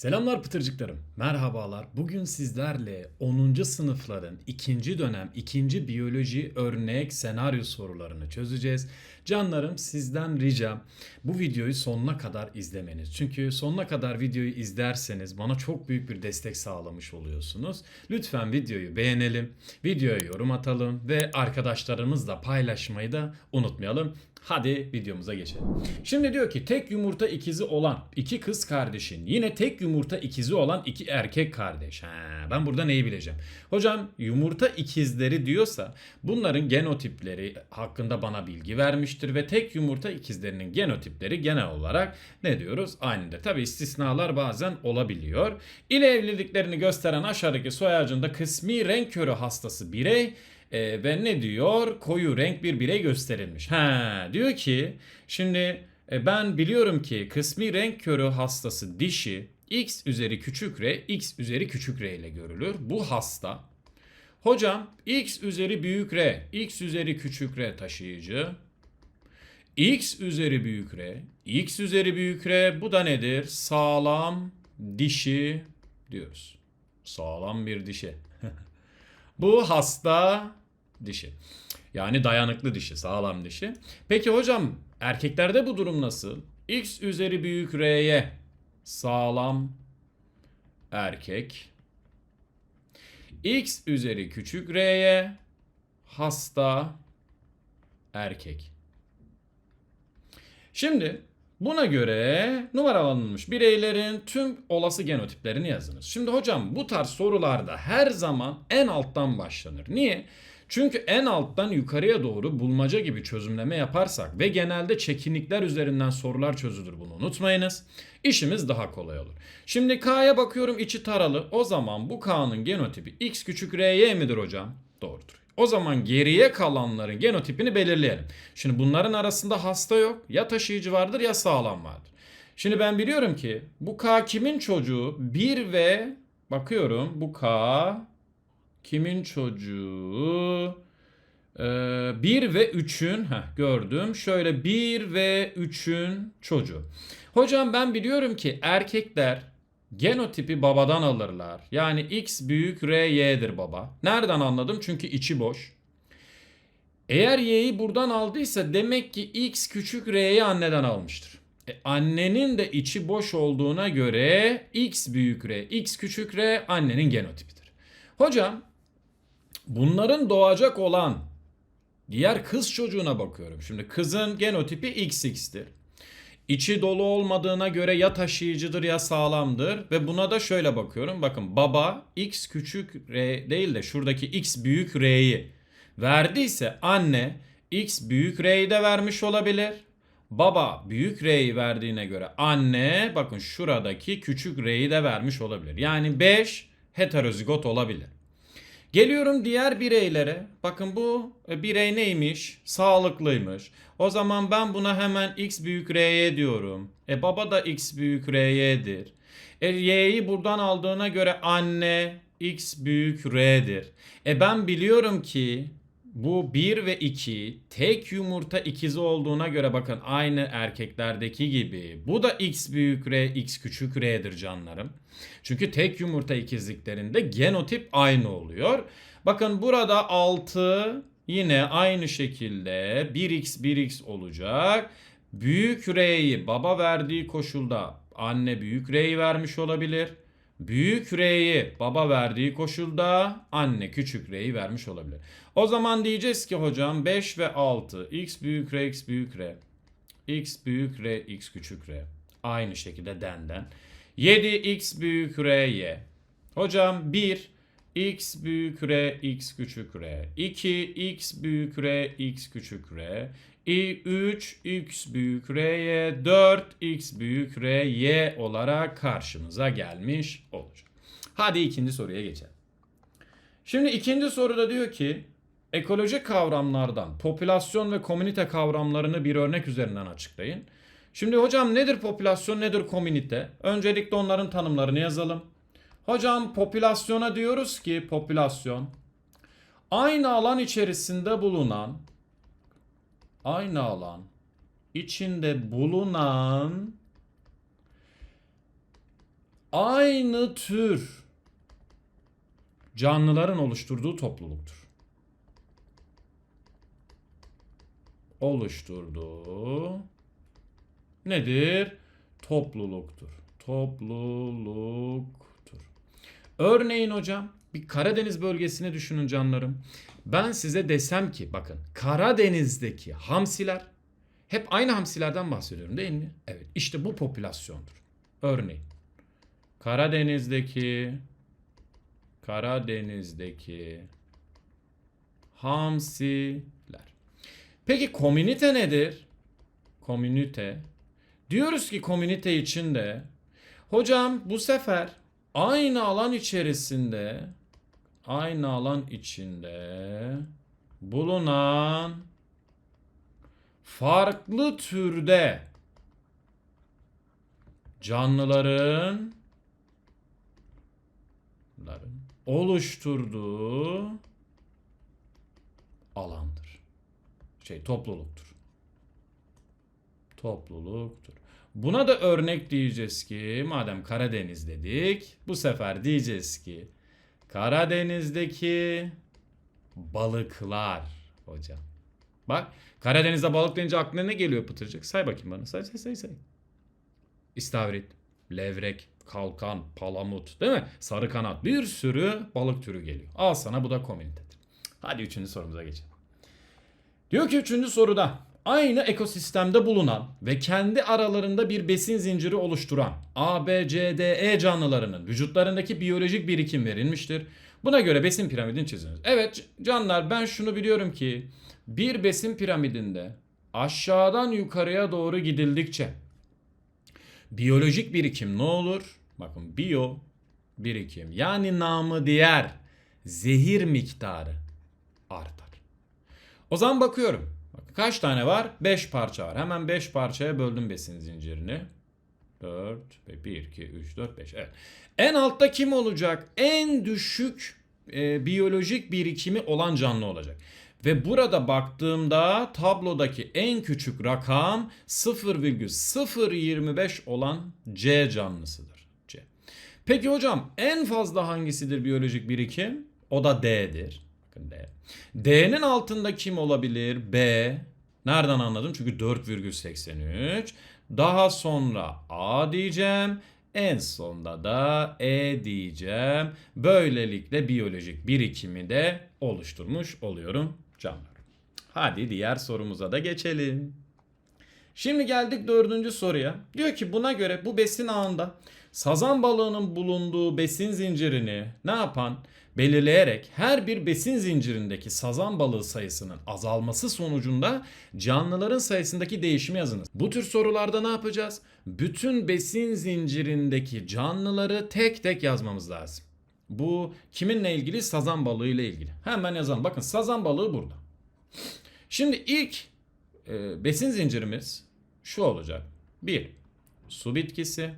Selamlar pıtırcıklarım. Merhabalar. Bugün sizlerle 10. sınıfların 2. dönem 2. biyoloji örnek senaryo sorularını çözeceğiz. Canlarım sizden ricam bu videoyu sonuna kadar izlemeniz. Çünkü sonuna kadar videoyu izlerseniz bana çok büyük bir destek sağlamış oluyorsunuz. Lütfen videoyu beğenelim, videoya yorum atalım ve arkadaşlarımızla paylaşmayı da unutmayalım. Hadi videomuza geçelim. Şimdi diyor ki tek yumurta ikizi olan iki kız kardeşin yine tek yumurta ikizi olan iki erkek kardeş. Ha, ben burada neyi bileceğim? Hocam yumurta ikizleri diyorsa bunların genotipleri hakkında bana bilgi vermiştir ve tek yumurta ikizlerinin genotipleri genel olarak ne diyoruz? Aynıdır. Tabi istisnalar bazen olabiliyor. İle evliliklerini gösteren aşağıdaki soy ağacında kısmi renk körü hastası birey e, ve ne diyor? Koyu renk bir birey gösterilmiş. Ha, diyor ki şimdi e, ben biliyorum ki kısmi renk körü hastası dişi x üzeri küçük r x üzeri küçük r ile görülür. Bu hasta hocam x üzeri büyük r x üzeri küçük r taşıyıcı x üzeri büyük r x üzeri büyük r bu da nedir? Sağlam dişi diyoruz. Sağlam bir dişi. Bu hasta dişi. Yani dayanıklı dişi, sağlam dişi. Peki hocam erkeklerde bu durum nasıl? X üzeri büyük R'ye sağlam erkek. X üzeri küçük R'ye hasta erkek. Şimdi buna göre numaralanmış bireylerin tüm olası genotiplerini yazınız. Şimdi hocam bu tarz sorularda her zaman en alttan başlanır. Niye? Çünkü en alttan yukarıya doğru bulmaca gibi çözümleme yaparsak ve genelde çekinlikler üzerinden sorular çözülür bunu unutmayınız. İşimiz daha kolay olur. Şimdi K'ya bakıyorum içi taralı. O zaman bu K'nın genotipi X küçük R'ye midir hocam? Doğrudur. O zaman geriye kalanların genotipini belirleyelim. Şimdi bunların arasında hasta yok. Ya taşıyıcı vardır ya sağlam vardır. Şimdi ben biliyorum ki bu K kimin çocuğu? 1 ve bakıyorum bu K kimin çocuğu? 1 ve 3'ün gördüm. Şöyle 1 ve 3'ün çocuğu. Hocam ben biliyorum ki erkekler genotipi babadan alırlar. Yani x büyük r y'dir baba. Nereden anladım? Çünkü içi boş. Eğer y'yi buradan aldıysa demek ki x küçük r'yi anneden almıştır. E, annenin de içi boş olduğuna göre x büyük r, x küçük r annenin genotipidir. Hocam bunların doğacak olan diğer kız çocuğuna bakıyorum. Şimdi kızın genotipi xx'tir. İçi dolu olmadığına göre ya taşıyıcıdır ya sağlamdır ve buna da şöyle bakıyorum. Bakın baba x küçük r değil de şuradaki x büyük r'yi verdiyse anne x büyük r'yi de vermiş olabilir. Baba büyük r'yi verdiğine göre anne bakın şuradaki küçük r'yi de vermiş olabilir. Yani 5 heterozigot olabilir. Geliyorum diğer bireylere. Bakın bu e, birey neymiş? Sağlıklıymış. O zaman ben buna hemen x büyük r'ye diyorum. E baba da x büyük r'yedir. E y'yi buradan aldığına göre anne x büyük r'dir. E ben biliyorum ki bu 1 ve 2 tek yumurta ikizi olduğuna göre bakın aynı erkeklerdeki gibi. Bu da x büyük r, x küçük r'dir canlarım. Çünkü tek yumurta ikizliklerinde genotip aynı oluyor. Bakın burada 6 yine aynı şekilde 1x 1x olacak. Büyük r'yi baba verdiği koşulda anne büyük r'yi vermiş olabilir. Büyük R'yi baba verdiği koşulda anne küçük R'yi vermiş olabilir. O zaman diyeceğiz ki hocam 5 ve 6 x büyük R x büyük R x büyük R x küçük R aynı şekilde denden. 7 x büyük R y. Hocam 1 x büyük R x küçük R 2 x büyük R x küçük R 3 x büyük r'ye 4 x büyük r y olarak karşımıza gelmiş olacak. Hadi ikinci soruya geçelim. Şimdi ikinci soruda diyor ki ekolojik kavramlardan popülasyon ve komünite kavramlarını bir örnek üzerinden açıklayın. Şimdi hocam nedir popülasyon nedir komünite? Öncelikle onların tanımlarını yazalım. Hocam popülasyona diyoruz ki popülasyon aynı alan içerisinde bulunan aynı alan içinde bulunan aynı tür canlıların oluşturduğu topluluktur. Oluşturduğu nedir? Topluluktur. Topluluktur. Örneğin hocam bir Karadeniz bölgesini düşünün canlarım. Ben size desem ki bakın Karadeniz'deki hamsiler hep aynı hamsilerden bahsediyorum değil mi? Evet işte bu popülasyondur. Örneğin Karadeniz'deki Karadeniz'deki hamsiler. Peki komünite nedir? Komünite. Diyoruz ki komünite içinde hocam bu sefer aynı alan içerisinde aynı alan içinde bulunan farklı türde canlıların ların oluşturduğu alandır. Şey topluluktur. Topluluktur. Buna da örnek diyeceğiz ki madem Karadeniz dedik bu sefer diyeceğiz ki Karadeniz'deki balıklar hocam. Bak Karadeniz'de balık deyince aklına ne geliyor Pıtırcık? Say bakayım bana. Say say say say. İstavrit, levrek, kalkan, palamut değil mi? Sarı kanat bir sürü balık türü geliyor. Al sana bu da komünitedir. Hadi üçüncü sorumuza geçelim. Diyor ki üçüncü soruda aynı ekosistemde bulunan ve kendi aralarında bir besin zinciri oluşturan A, B, C, D, E canlılarının vücutlarındaki biyolojik birikim verilmiştir. Buna göre besin piramidini çiziniz. Evet canlar ben şunu biliyorum ki bir besin piramidinde aşağıdan yukarıya doğru gidildikçe biyolojik birikim ne olur? Bakın biyo birikim yani namı diğer zehir miktarı artar. O zaman bakıyorum. Kaç tane var? 5 parça var. Hemen 5 parçaya böldüm besin zincirini. 4, 1, 2, 3, 4, 5. Evet. En altta kim olacak? En düşük e, biyolojik birikimi olan canlı olacak. Ve burada baktığımda tablodaki en küçük rakam 0,025 olan C canlısıdır. C. Peki hocam en fazla hangisidir biyolojik birikim? O da D'dir. D. D'nin altında kim olabilir? B. Nereden anladım? Çünkü 4,83. Daha sonra A diyeceğim. En sonda da E diyeceğim. Böylelikle biyolojik birikimi de oluşturmuş oluyorum canlar. Hadi diğer sorumuza da geçelim. Şimdi geldik dördüncü soruya. Diyor ki buna göre bu besin ağında sazan balığının bulunduğu besin zincirini ne yapan? Belirleyerek her bir besin zincirindeki sazan balığı sayısının azalması sonucunda canlıların sayısındaki değişimi yazınız. Bu tür sorularda ne yapacağız? Bütün besin zincirindeki canlıları tek tek yazmamız lazım. Bu kiminle ilgili? Sazan balığı ile ilgili. Hemen yazalım. Bakın sazan balığı burada. Şimdi ilk e, besin zincirimiz şu olacak. Bir, su bitkisi.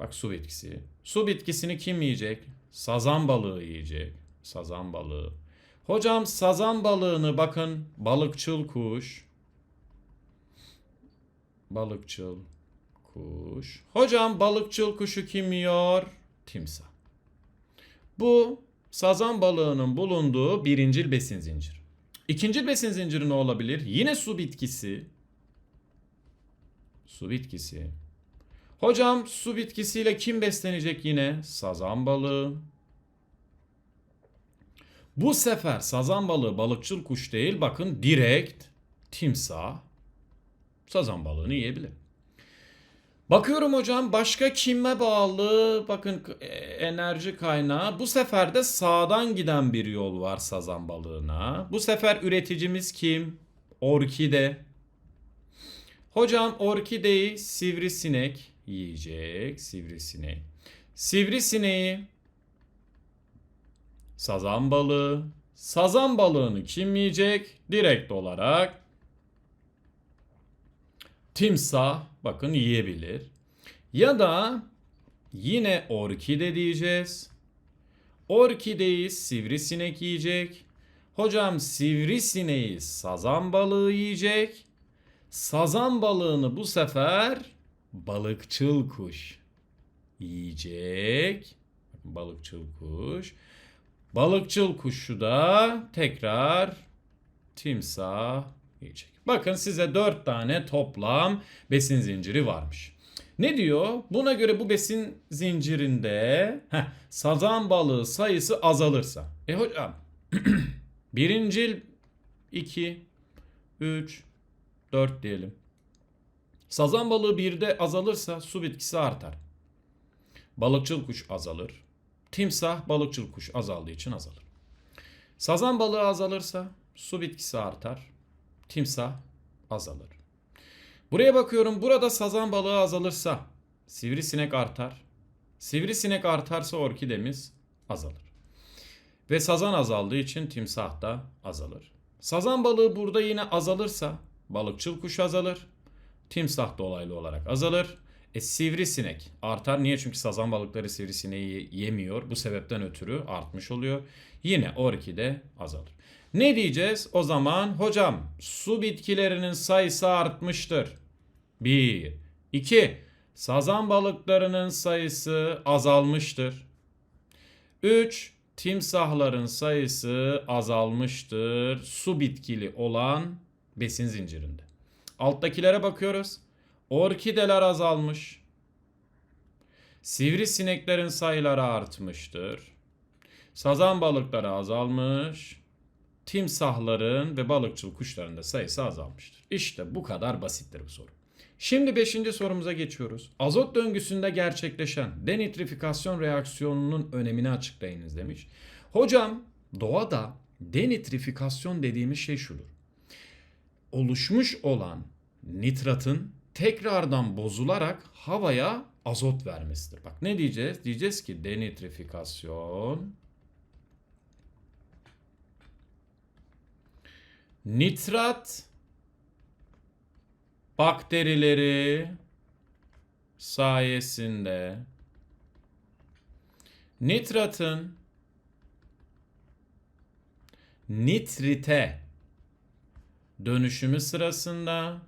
Bak su bitkisi. Su bitkisini kim yiyecek? Sazan balığı yiyecek. Sazan balığı. Hocam sazan balığını bakın balıkçıl kuş. Balıkçıl kuş. Hocam balıkçıl kuşu kim yiyor? Timsah. Bu sazan balığının bulunduğu birincil besin zinciri. İkinci besin zinciri ne olabilir? Yine su bitkisi. Su bitkisi. Hocam su bitkisiyle kim beslenecek yine? Sazan balığı. Bu sefer sazan balığı balıkçıl kuş değil bakın direkt timsah sazan balığını yiyebilir. Bakıyorum hocam başka kime bağlı bakın e, enerji kaynağı bu sefer de sağdan giden bir yol var sazan balığına. Bu sefer üreticimiz kim? Orkide. Hocam orkideyi sivrisinek yiyecek sivrisinek. Sivrisineği sazan balığı. Sazan balığını kim yiyecek? Direkt olarak timsah bakın yiyebilir. Ya da yine orkide diyeceğiz. Orkideyi sivrisinek yiyecek. Hocam sivrisineği sazan balığı yiyecek. Sazan balığını bu sefer balıkçıl kuş yiyecek. Balıkçıl kuş. Balıkçıl kuşu da tekrar timsah yiyecek. Bakın size dört tane toplam besin zinciri varmış. Ne diyor? Buna göre bu besin zincirinde heh, sazan balığı sayısı azalırsa. E hocam birincil 2, 3, 4 diyelim. Sazan balığı birde azalırsa su bitkisi artar. Balıkçıl kuş azalır. Timsah balıkçıl kuş azaldığı için azalır. Sazan balığı azalırsa su bitkisi artar. Timsah azalır. Buraya bakıyorum. Burada sazan balığı azalırsa sivrisinek artar. Sivrisinek artarsa orkidemiz azalır. Ve sazan azaldığı için timsah da azalır. Sazan balığı burada yine azalırsa balıkçıl kuş azalır. Timsah dolaylı olarak azalır. E sivrisinek artar. Niye? Çünkü sazan balıkları sivrisineği yemiyor. Bu sebepten ötürü artmış oluyor. Yine orkide azalır. Ne diyeceğiz? O zaman hocam su bitkilerinin sayısı artmıştır. 1. 2. Sazan balıklarının sayısı azalmıştır. 3. Timsahların sayısı azalmıştır. Su bitkili olan besin zincirinde. Alttakilere bakıyoruz. Orkideler azalmış. Sivrisineklerin sayıları artmıştır. Sazan balıkları azalmış. Timsahların ve balıkçıl kuşların da sayısı azalmıştır. İşte bu kadar basittir bu soru. Şimdi 5. sorumuza geçiyoruz. Azot döngüsünde gerçekleşen denitrifikasyon reaksiyonunun önemini açıklayınız demiş. Hocam doğada denitrifikasyon dediğimiz şey şudur. Oluşmuş olan nitratın tekrardan bozularak havaya azot vermesidir. Bak ne diyeceğiz? Diyeceğiz ki denitrifikasyon nitrat bakterileri sayesinde nitratın nitrite dönüşümü sırasında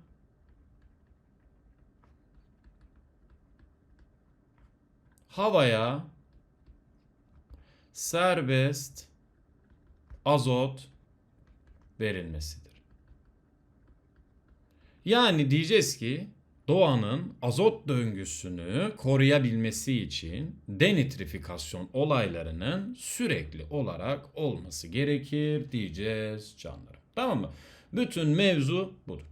havaya serbest azot verilmesidir. Yani diyeceğiz ki doğanın azot döngüsünü koruyabilmesi için denitrifikasyon olaylarının sürekli olarak olması gerekir diyeceğiz canlarım. Tamam mı? Bütün mevzu budur.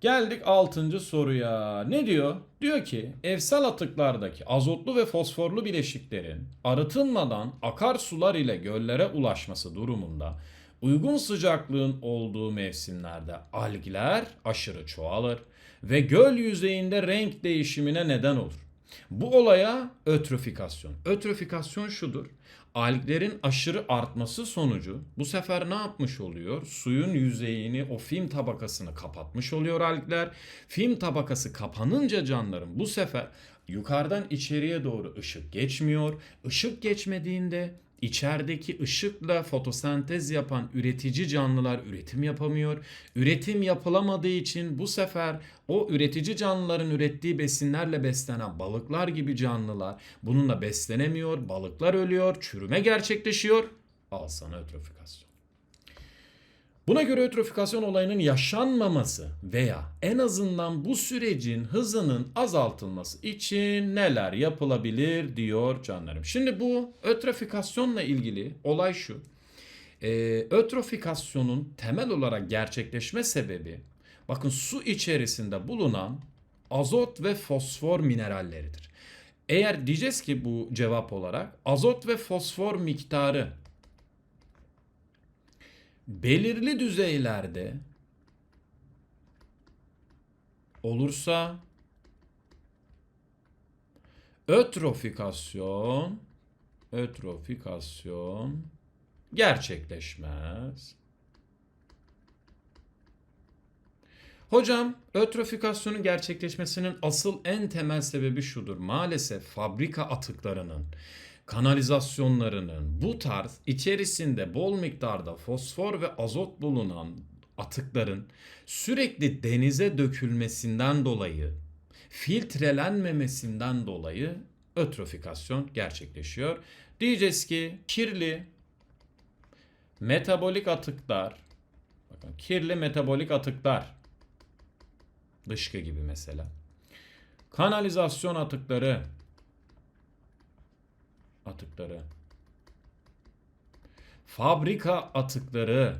Geldik 6. soruya. Ne diyor? Diyor ki evsel atıklardaki azotlu ve fosforlu bileşiklerin arıtılmadan akarsular ile göllere ulaşması durumunda uygun sıcaklığın olduğu mevsimlerde algler aşırı çoğalır ve göl yüzeyinde renk değişimine neden olur. Bu olaya ötrofikasyon. Ötrofikasyon şudur. Alglerin aşırı artması sonucu bu sefer ne yapmış oluyor? Suyun yüzeyini, o film tabakasını kapatmış oluyor algler. Film tabakası kapanınca canlarım bu sefer yukarıdan içeriye doğru ışık geçmiyor. Işık geçmediğinde İçerideki ışıkla fotosentez yapan üretici canlılar üretim yapamıyor. Üretim yapılamadığı için bu sefer o üretici canlıların ürettiği besinlerle beslenen balıklar gibi canlılar bununla beslenemiyor. Balıklar ölüyor, çürüme gerçekleşiyor. Al sana ötrofikasyon. Buna göre ötrofikasyon olayının yaşanmaması veya en azından bu sürecin hızının azaltılması için neler yapılabilir diyor canlarım. Şimdi bu ötrofikasyonla ilgili olay şu. Ee, ötrofikasyonun temel olarak gerçekleşme sebebi bakın su içerisinde bulunan azot ve fosfor mineralleridir. Eğer diyeceğiz ki bu cevap olarak azot ve fosfor miktarı belirli düzeylerde olursa ötrofikasyon ötrofikasyon gerçekleşmez. Hocam ötrofikasyonun gerçekleşmesinin asıl en temel sebebi şudur. Maalesef fabrika atıklarının kanalizasyonlarının bu tarz içerisinde bol miktarda fosfor ve azot bulunan atıkların sürekli denize dökülmesinden dolayı filtrelenmemesinden dolayı ötrofikasyon gerçekleşiyor. Diyeceğiz ki kirli metabolik atıklar bakın kirli metabolik atıklar dışkı gibi mesela kanalizasyon atıkları atıkları fabrika atıkları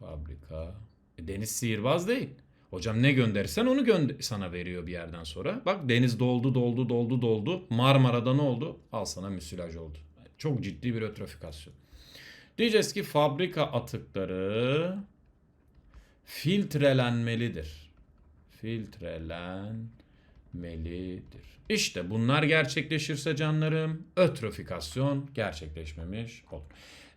fabrika E, deniz sihirbaz değil. Hocam ne gönderirsen onu gönder sana veriyor bir yerden sonra. Bak deniz doldu doldu doldu doldu. Marmara'da ne oldu? Al sana müsilaj oldu. Çok ciddi bir ötrofikasyon. Diyeceğiz ki fabrika atıkları filtrelenmelidir. Filtrelenmelidir. İşte bunlar gerçekleşirse canlarım ötrofikasyon gerçekleşmemiş olur.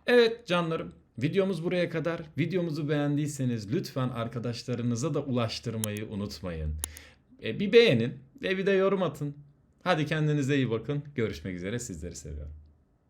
Evet canlarım videomuz buraya kadar. Videomuzu beğendiyseniz lütfen arkadaşlarınıza da ulaştırmayı unutmayın. E, bir beğenin ve bir de yorum atın. Hadi kendinize iyi bakın. Görüşmek üzere sizleri seviyorum.